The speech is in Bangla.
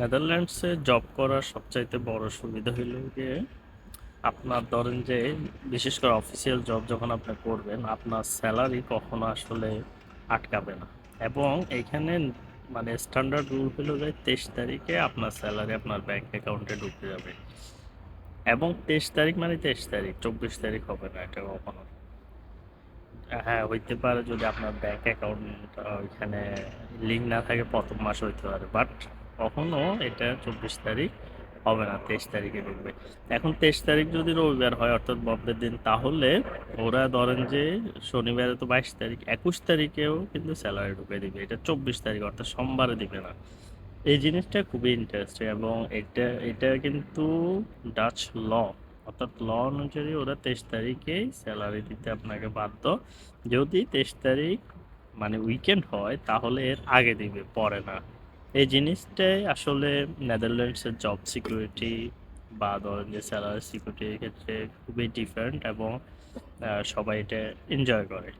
নেদারল্যান্ডসে জব করার সবচাইতে বড় সুবিধা হলো যে, আপনার ধরেন যে, বিশেষ করে অফিসিয়াল জব যখন আপনি করবেন, আপনার স্যালারি কখনো আসলে আটকাবে না। এবং এখানে মানে স্ট্যান্ডার্ড রুল হলো যে, তেইশ তারিখে আপনার স্যালারি আপনার ব্যাংক অ্যাকাউন্টে ঢুকে যাবে। এবং তেইশ তারিখ মানে তেইশ তারিখ, চব্বিশ তারিখ হবে না এটা কখনো। হ্যাঁ হইতে পারে যদি আপনার ব্যাংক অ্যাকাউন্ট ওইখানে লিঙ্ক না থাকে, প্রথম মাস হইতে পারে। বাট কখনো এটা চব্বিশ তারিখ হবে না, তেইশ তারিখে ঢুকবে। এখন তেইশ তারিখ যদি রবিবার হয়, অর্থাৎ বন্ধের দিন, তাহলে ওরা ধরেন যে শনিবারে তো বাইশ তারিখ, একুশ তারিখেও কিন্তু স্যালারি ঢুকে দিবে। এটা চব্বিশ তারিখ, অর্থাৎ সোমবারে দিবে না। এই জিনিসটা খুবই ইন্টারেস্টিং এবং এটা এটা কিন্তু ডাচ ল অর্থাৎ ল অনুযায়ী ওরা তেইশ তারিখেই স্যালারি দিতে আপনাকে বাধ্য। যদি তেইশ তারিখ মানে উইকেন্ড হয়, তাহলে এর আগে দিবে, পরে না। এই জিনিসটাই আসলে নেদারল্যান্ডসের জব সিকিউরিটি বা ধরেন যে স্যালারি সিকিউরিটির ক্ষেত্রে খুবই ডিফারেন্ট এবং সবাই এটা এনজয় করে।